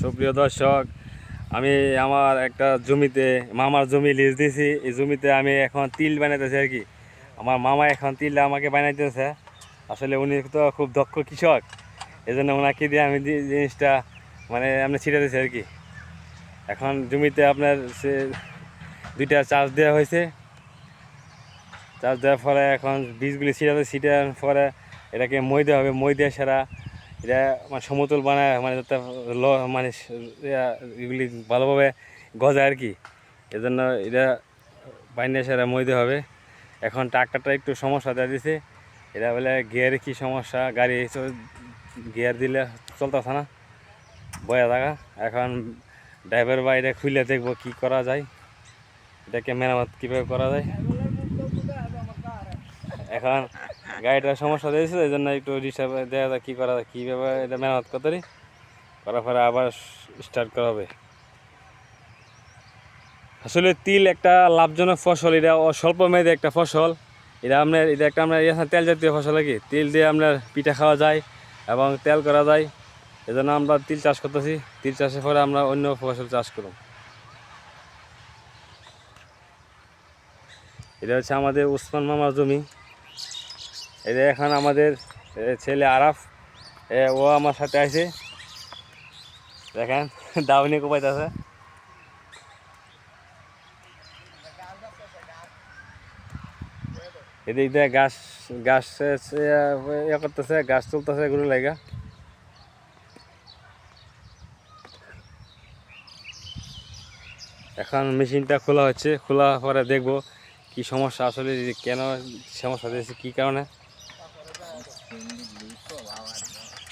সুপ্রিয় দর্শক, আমি আমার একটা জমিতে, মামার জমি লিজ দিয়েছি এই জমিতে আমি এখন তিল বানাইতেছি আর কি। আমার মামা এখন তিল আমাকে বানাইতেছে। আসলে উনি তো খুব দক্ষ কৃষক। এই জন্য ওনাকে দিয়ে আমি জিনিসটা মানে আপনি ছিটাতেছি আর কি। এখন জমিতে আপনার সে দুইটা চাষ দেওয়া হয়েছে। চাষ দেওয়ার পরে এখন বীজগুলি ছিটাতে ছিটার পরে এটাকে মই দেওয়া হবে। মই দিয়ে সেরা এটা মানে সমতল বানায় মানে যাতে ল মানে এগুলি ভালোভাবে গজায় আর কি। এজন্য এটা বাইনে সেরা মই দেওয়া হবে। এখন ট্রাক্টরটা একটু সমস্যা দেওয়া দিছে। এটা বলে, গিয়ারে কি সমস্যা? গাড়ি গিয়ার দিলে চলতেছে না, বয়া থাকা। এখন ড্রাইভার বা এটা খুলে দেখব কি করা যায়। এটাকে মেরামত কীভাবে করা যায়। এখন গাড়িটার সমস্যা দিয়েছিল এই জন্য একটু ডিস্টার্ব দেখা যায় কী করা যায় কীভাবে এটা মেরামত করতে পারি। করার পরে আবার স্টার্ট করা হবে। আসলে তিল একটা লাভজনক ফসল, এটা স্বল্প মেয়াদী একটা ফসল। এটা আপনার এটা একটা আমরা ইয়ে তেল জাতীয় ফসল আর কি তিল দিয়ে আপনার পিঠা খাওয়া যায় এবং তেল করা যায়। এজন্য আমরা তিল চাষ করতেছি। তিল চাষের পরে আমরা অন্য ফসল চাষ করব। এটা হচ্ছে আমাদের উসমান মামার জমি। এটা এখন আমাদের ছেলে আরাফ ও আমার সাথে আছে। দেখেন দাউনি কোপাইতেছে এদিক দিয়ে গাছ গাছ ইয়ে করতেছে, গাছ তুলতেছে এগুলো লাগা এখন মেশিনটা খোলা হচ্ছে, খোলা পরে দেখব কি সমস্যা, আসলে কেন সমস্যা দিয়েছে, কী কারণে? 저도 개,